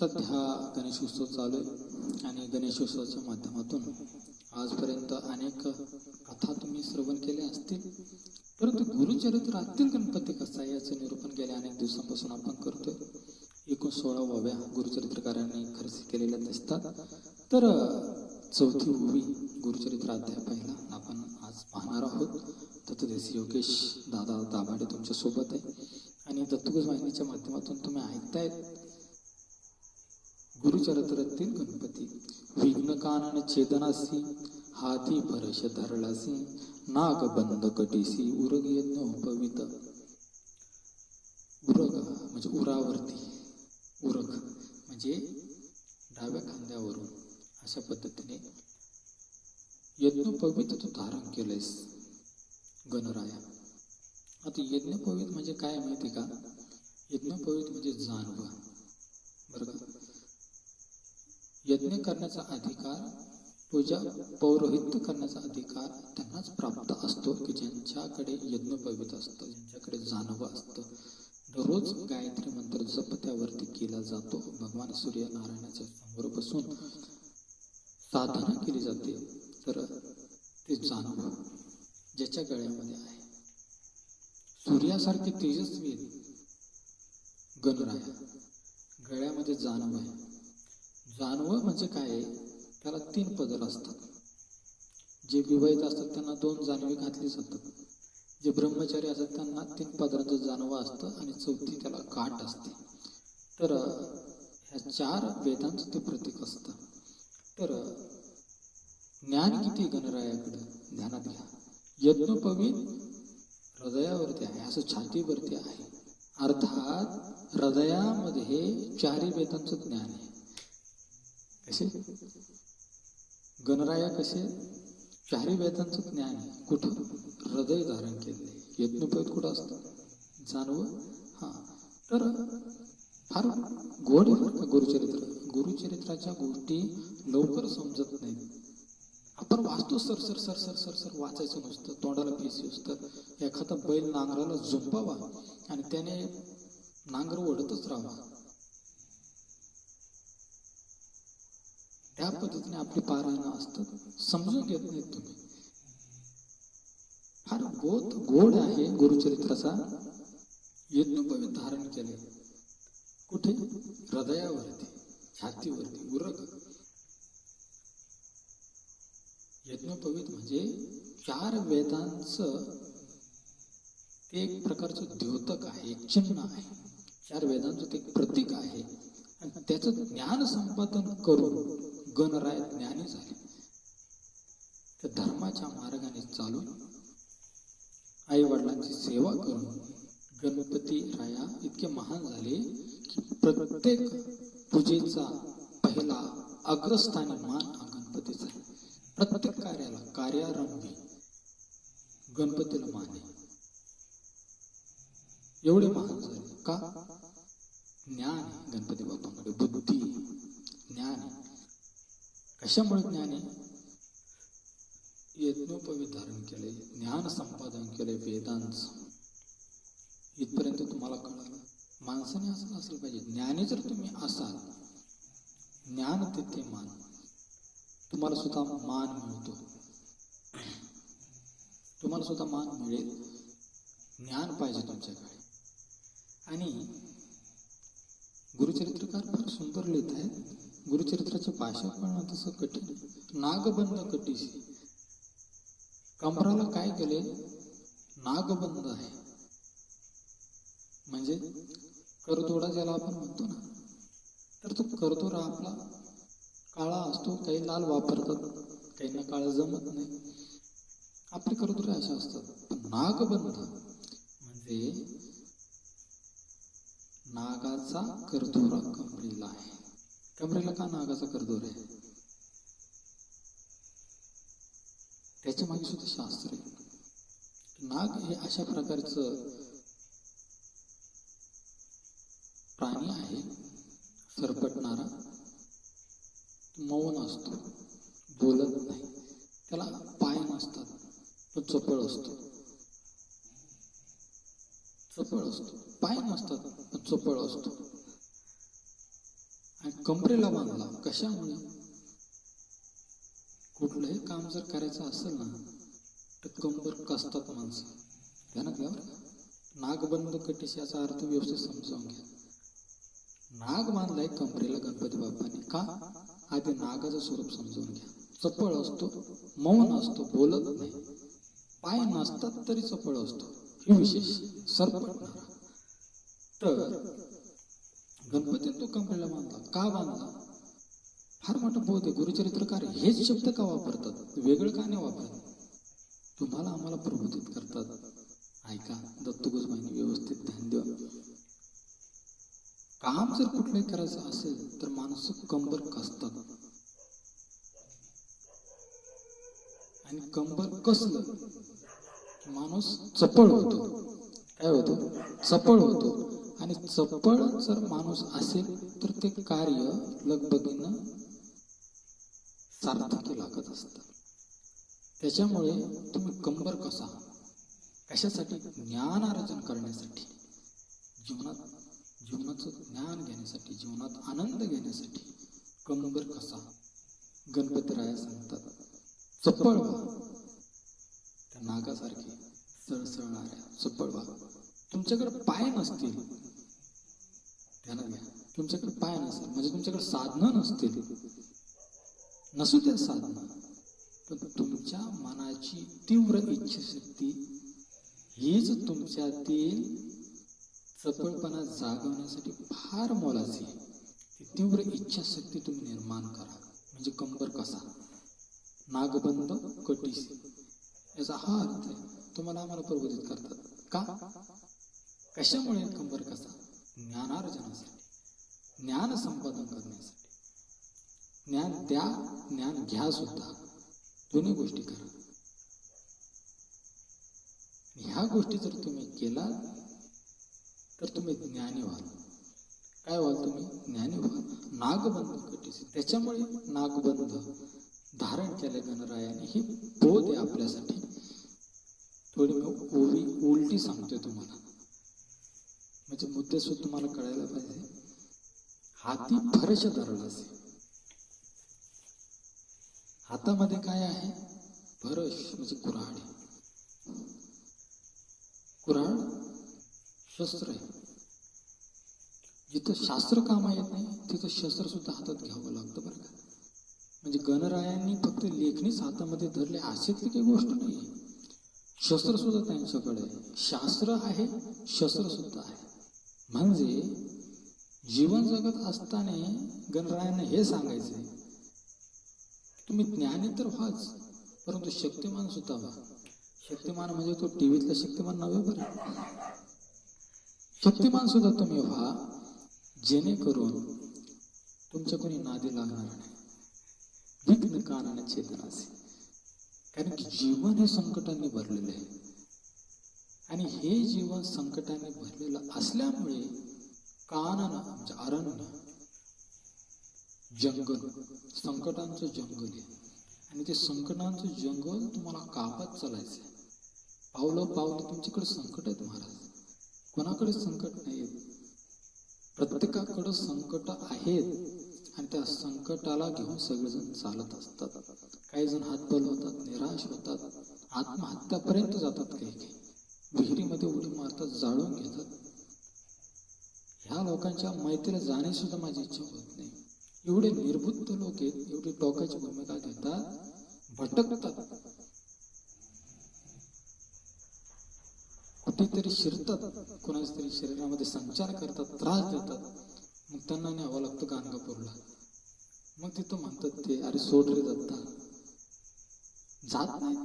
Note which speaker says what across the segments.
Speaker 1: सध्या गणेशोत्सव चालू आहे आणि गणेशोत्सवाच्या माध्यमातून आजपर्यंत अनेक कथा तुम्ही श्रवण केल्या असतील. परंतु गुरुचरित्रातील गणपती कसा आहे याचं निरूपण गेल्या अनेक दिवसांपासून आपण करतोय. एकूण सोळा वाव्या गुरुचरित्रकारांनी खर्च केलेल्या दिसतात तर चौथी ओवी गुरुचरित्र अध्याय पहिला आपण आज पाहणार आहोत. तत्वदेश योगेश दादा दाभाडे तुमच्यासोबत आहे. आणि दत्तगुज वाहिनीच्या माध्यमातून तुम्ही ऐकतायत. गुरुचरित्रातील गणपती। विघ्न कानन छेदनासी हाती भरश धरलासी नाग बंद कटीसी उरग यज्ञ उपवित। उरग म्हणजे उरावरती। उरग म्हणजे डाव्या खांद्यावरून। अशा पद्धतीने यज्ञोपवीत तू धारण केलंयस गणराया। आता यज्ञोपवीत म्हणजे काय माहिती का? यज्ञोपवीत म्हणजे जाणवं बरं का यज्ञ करण्याचा अधिकार पूजा पौरोहित्य करण्याचा अधिकार त्यांनाच प्राप्त असतो की ज्यांच्याकडे यज्ञोपवीत असतं ज्यांच्याकडे जाणवं असतं. दररोज गायत्री मंत्र जप त्यावरती केला जातो. भगवान सूर्यनारायणाच्या समोर बसून साधना केली जाते. तर ते जाणवं ज्याच्या गळ्यामध्ये आहे. सूर्यासारखे तेजस्वी गणराया. गळ्यामध्ये जाणव आहे. जाणवं म्हणजे काय आहे? त्याला तीन पदर असतात. जे विवाहित असतात त्यांना दोन जानवी घातली जातात. जे ब्रह्मचारी असतात त्यांना तीन पदराचं जानवं असतं आणि चौथी त्याला काठ असते. तर ह्या चार वेदांचं ते प्रतीक असतं. तर ज्ञान किती गणरायाकडं? ध्यानात घ्या. यज्ञोपवीत हृदयावरती आहे. असं छातीवरती आहे. अर्थात हृदयामध्ये चारी वेदांचं ज्ञान आहे. कसे? गणराया कसे? चारी वेदांचं ज्ञान आहे. कुठं? हृदय धारण केले यज्ञोपवीत कुठं असतं? जाणव? हां. तर फार गोड आहे का गुरुचरित्र. गुरुचरित्राच्या गोष्टी लवकर समजत नाहीत. आपण वाचतो sir sir sir sir sir sir वाचायचं नसतं. तोंडाला पेसी असतं एखादा बैल नांगराला झुंपावा आणि त्याने नांगर ओढतच राहावा. त्या पद्धतीने आपली पारायणं असतात समजून घेत नाहीत तुम्ही. फार गोत गोड आहे गुरुचरित्राचा. यज्ञोपवी धारण केले. कुठे? हृदयावरती छातीवरती उरक. यज्ञोपवीत म्हणजे चार वेदांचं ते एक प्रकारचं द्योतक आहे एक चिन्ह आहे. चार वेदांचं ते एक प्रतीक आहे. आणि त्याचं ज्ञान संपादन करून गणराय ज्ञानी झाले. त्या धर्माच्या मार्गाने चालून आई वडिलांची सेवा करून गणपती राया इतके महान झाले की प्रत्येक पूजेचा पहिला अग्रस्थानी मान हा गणपतीचा आहे. प्रत्येक कार्याला कार्यारंभी गणपतीला मान. आहे एवढे महान झाले का? ज्ञान गणपती बाबा बुद्धी ज्ञान आहे कशामुळे ज्ञान यज्ञोपवी धारण केले ज्ञान संपादन केले वेदांचं इथपर्यंत तुम्हाला कळालं. माणसाने असं असलं पाहिजे. ज्ञानी जर तुम्ही असाल ज्ञान तिथे मान तुम्हाला सुद्धा मान मिळतो. तुम्हाला सुद्धा मान मिळेल. ज्ञान पाहिजे तुमच्याकडे. आणि गुरुचरित्रकार फार सुंदर लिहित आहेत. गुरुचरित्राची भाषा पण तसं कठीण नागबंध कटीशी. कमराला काय केले? नागबंध आहे. म्हणजे करतोडा ज्याला आपण म्हणतो ना तर तो करतोडा आपला काळा असतो काही लाल वापरतात काहींना काळा जमत नाही. आपले करतोडे असे असतात. पण नागबंध म्हणजे नागाचा करदोरा कमरेला आहे. कमरेला का नागाचा करदोरा आहे? त्याच्यामागे सुद्धा शास्त्र आहे. नाग हे अशा प्रकारचं प्राणी आहे. सरपटणारा. मौन असतो. बोलत नाही. त्याला पाय नसतात. तो चपळ असतो. चपळ असतो. पाय नसतात पण चपळ असतो. कमरेला बांधला कशामुळे? कुठलंही काम जर करायचं असेल ना तर कंबर कसतात माणसं. ध्यानात घ्या नागबंद कटीस याचा अर्थ व्यवस्थित समजावून घ्या. नाग बांधलाय कमरेला गणपती बाप्पाने. का? आधी नागाचं स्वरूप समजावून घ्या. चपळ असतो मौन असतो बोलत नाही. पाय नसतात तरी चपळ असतो. हे विशेष सरपटणारा तर गणपती तो बांधला. का बांधला? फार मोठं बोध आहे. गुरुचरित्रकार हेच शब्द का वापरतात? वेगळं का नाही वापरत? तुम्हाला आम्हाला प्रबोधित करतात. ऐका दत्तगुजबाईंनी व्यवस्थित ध्यान द्या. काम जर कुठलंही करायचं असेल तर माणूस कंबर कसतात. आणि कंबर कसलं? माणूस चपळ होतो. काय होतो? चपळ होतो. आणि चपळ जर माणूस असेल तर ते कार्य लगबगीनं सार्थकी लागत असतं. त्याच्यामुळे तुम्ही कंबर कसा कशासाठी ज्ञान अर्जन करण्यासाठी? जीवनात जीवनाचं ज्ञान घेण्यासाठी जीवनात आनंद घेण्यासाठी कंबर कसा गणपतीराया सांगतात चपळ व्हा. त्या नागासारखे सळसळणाऱ्या चपळ व्हा. तुमच्याकडे पाय नसतील ध्यानात घ्या तुमच्याकडे पाय नसेल. म्हणजे तुमच्याकडे साधनं नसतील. नसू त्या साधनं. पण तुमच्या मनाची तीव्र इच्छाशक्ती हीच तुमच्यातील चपळपणा जागवण्यासाठी फार मोलाची आहे. ती तीव्र इच्छाशक्ती तुम्ही निर्माण करा. म्हणजे कंबर कसा? नागबंद कटीस. याचा हा अर्थ आहे. तुम्हाला आम्हाला प्रबोधित करतात. का? कशामुळे कंबर कसा? ज्ञानार्जनासाठी ज्ञान संपादन करण्यासाठी ज्ञान द्या ज्ञान घ्या सुद्धा दोन्ही गोष्टी करा. ह्या गोष्टी जर तुम्ही केला तर तुम्ही ज्ञानी व्हाल. काय व्हाल तुम्ही? ज्ञानी व्हाल. नागबंध कटीस त्याच्यामुळे नागबंध धारण केले गणरायाने ही बोध आहे आपल्यासाठी. थोडी मी ओवी उलटी सांगतोय तुम्हाला. म्हणजे मुद्दे सुद्धा तुम्हाला कळायला पाहिजे. हाती फरश धरला हातामध्ये काय आहे? फरश म्हणजे कुऱ्हाड. आहे. कुऱ्हाड शस्त्र आहे. जिथं शास्त्र कामा येत नाही तिथं शस्त्र सुद्धा हातात घ्यावं लागतं बरं का. म्हणजे गणरायांनी फक्त लेखणीच हातामध्ये धरले असेच काही गोष्ट नाही शस्त्र सुद्धा त्यांच्याकडे आहे. शास्त्र आहे शस्त्र सुद्धा आहे. म्हणजे जीवन जगत असताना गणरायांना हे सांगायचे तुम्ही ज्ञानी तर व्हाच परंतु शक्तिमान सुद्धा व्हा. शक्तिमान म्हणजे तो टीव्हीतला शक्तिमान नव्हे बरं. शक्तिमान सुद्धा तुम्ही व्हा जेणेकरून तुमच्या कोणी नादी लागणार नाही. विघ्न कानाने चेतना कारण की जीवन हे संकटांनी भरलेलं आहे. आणि हे जीवन संकटाने भरलेलं असल्यामुळे कानानं म्हणजे अरण्य जंगल संकटांचं जंगल आहे. आणि ते संकटांचं जंगल तुम्हाला कापत चालायचं आहे पावलं पावलं तुमच्याकडे संकट आहेत महाराज. कोणाकडे संकट नाही आहेत संकट आहेत आणि त्या संकटाला घेऊन सगळेजण चालत असतात. काही जण हातबल होतात निराश होतात आत्महत्यापर्यंत जातात काही काही. विहिरीमध्ये उडी मारतात जाळून घेतात. ह्या लोकांच्या मैत्रीला जाणे सुद्धा माझी इच्छा होत नाही. एवढे निर्बुद्ध लोक आहेत एवढी टोकाची भूमिका घेतात भटकतात. कुठेतरी शिरतात कोणाच्या तरी शरीरामध्ये संचार करतात त्रास देतात. मग त्यांना न्यावं लागतं गाणगापूरला. मग तिथं म्हणतात ते अरे सोड रे दत्ता. जात नाही.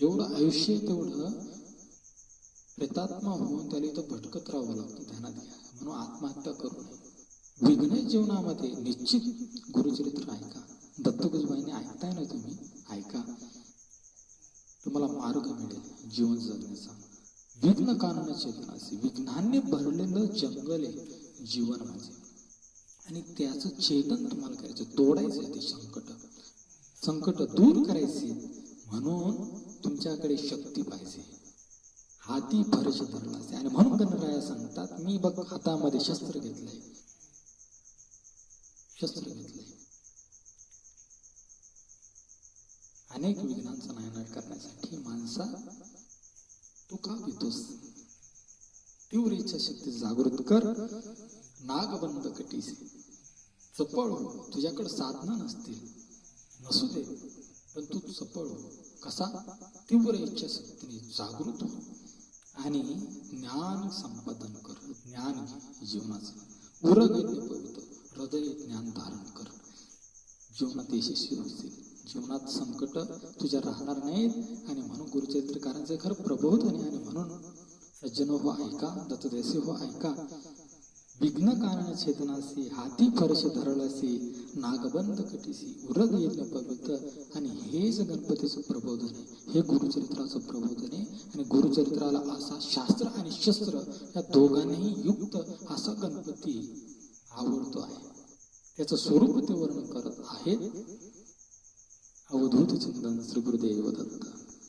Speaker 1: एवढं आयुष्य आहे तेवढं प्रेतात्मा होऊन त्याला इथं भटकत राहावं लागतं ध्यानात घ्या. म्हणून आत्महत्या करू नये. विघ्न जीवनामध्ये निश्चित गुरुचरित्र ऐका. दत्तगुजबाईने ऐकताय ना तुम्ही? ऐका. तुम्हाला मार्ग मिळेल जीवन जगण्याचा. विघ्न कानून चेतना असे विघ्नांनी भरलेलं जंगल आहे जीवन माझे आणि त्याचं चेतन तुम्हाला करायचं तोडायचं आहे ते संकट. संकट दूर करायचे म्हणून तुमच्याकडे शक्ती पाहिजे. हाती फरश धरला असे आणि म्हणून गणराया सांगतात मी बघ हातामध्ये शस्त्र घेतलंय. शस्त्र घेतलंय. अनेक विघ्नांचा नायनाट करण्यासाठी माणसा तू का भीतोस तीव्र इच्छाशक्ती जागृत कर. नागबंद कटीसे चपळ हो. तुझ्याकडे साधना नसतील. नसू दे. पण तू चपळ हो. कसा? तीव्र इच्छाशक्तीने जागृत हो. आणि ज्ञान संपादन कर ज्ञान जीवनाचं. उरगण्य पवित्र हृदय ज्ञान धारण कर. जीवनात यशस्वी होतील जीवनात संकट तुझ्या राहणार नाहीत. आणि म्हणून गुरुचरित्रकारांचे खरं प्रबोधन आणि म्हणून सज्जन हो ऐका. दत्तदेसी हो ऐका. विघ्न कारण छेदनासी हाती फरश धरलासी नागबंध कटीसी उरग यज्ञ पवित्र आणि हेच गणपतीचं प्रबोधन आहे हे गुरुचरित्राचं प्रबोधन आहे आणि गुरुचरित्राला असा शास्त्र आणि शस्त्र या दोघांनीही युक्त असा गणपती आवडतो आहे. त्याचं स्वरूप ते वर्णन करत आहेत अवधूत चिंतन श्री गुरुदेव दत्त.